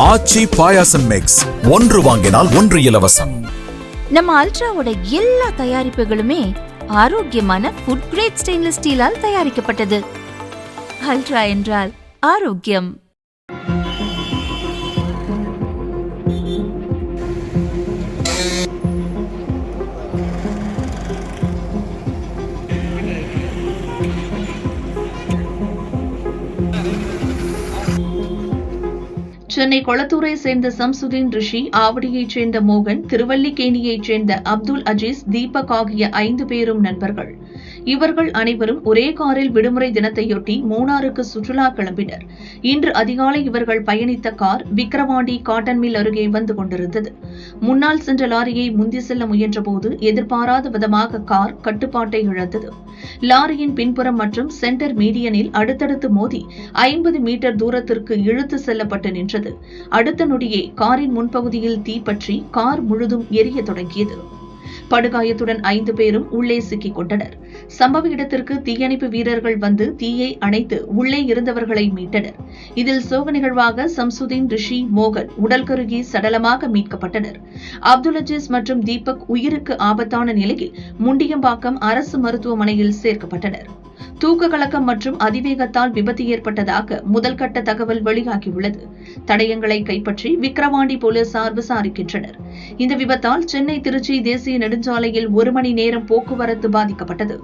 ஆச்சி பாயாசம் mix ஒன்று வாங்கினால் ஒன்று இலவசம். நம்ம அல்ட்ராவோட எல்லா தயாரிப்புகளுமே ஆரோக்கியமான ஃபுட் கிரேட் ஸ்டெயின்லெஸ் ஸ்டீலால் தயாரிக்கப்பட்டது. அல்ட்ரா என்றால் ஆரோக்கியம். சென்னை கொளத்தூரை சேர்ந்த சம்சுதீன் ரிஷி ஆவடியைச் சேர்ந்த மோகன் திருவல்லிக்கேணியைச் சேர்ந்த அப்துல் அஜீஸ் தீபக் ஆகிய ஐந்து பேரும் நண்பர்கள். இவர்கள் அனைவரும் ஒரே காரில் விடுமுறை தினத்தையொட்டி மூணாருக்கு சுற்றுலா கிளம்பினர். இன்று அதிகாலை இவர்கள் பயணித்த கார் விக்கிரவாண்டி காட்டன் மில் அருகே வந்து கொண்டிருந்தது. முன்னால் சென்ற லாரியை முந்தி செல்ல முயன்றபோது எதிர்பாராத விதமாக கார் கட்டுப்பாட்டை இழந்தது. லாரியின் பின்புறம் மற்றும் சென்டர் மீடியனில் அடுத்தடுத்து மோதி ஐம்பது மீட்டர் தூரத்திற்கு இழுத்து செல்லப்பட்டு நின்றது. அடுத்த நொடியே காரின் முன்பகுதியில் தீப்பற்றி கார் முழுதும் எரிய தொடங்கியது. படுகாயத்துடன் ஐந்து பேரும் உள்ளே சிக்கிக் கொண்டனர். சம்பவ இடத்திற்கு தீயணைப்பு வீரர்கள் வந்து தீயை அணைத்து உள்ளே இருந்தவர்களை மீட்டனர். இதில் சோக நிகழ்வாக சம்சுதீன் ரிஷி மோகன் உடல் கருகி சடலமாக மீட்கப்பட்டனர். அப்துல் அஜீஸ் மற்றும் தீபக் உயிருக்கு ஆபத்தான நிலையில் முண்டியம்பாக்கம் அரசு மருத்துவமனையில் சேர்க்கப்பட்டனர். தூக்க கலக்கம் மற்றும் அதிவேகத்தால் விபத்து ஏற்பட்டதாக முதல்கட்ட தகவல் வெளியாகியுள்ளது. தடயங்களை கைப்பற்றி விக்கிரவாண்டி போலீசார் விசாரிக்கின்றனர். இந்த விபத்தால் சென்னை திருச்சி தேசிய நெடுஞ்சாலையில் ஒரு மணி நேரம் போக்குவரத்து பாதிக்கப்பட்டது.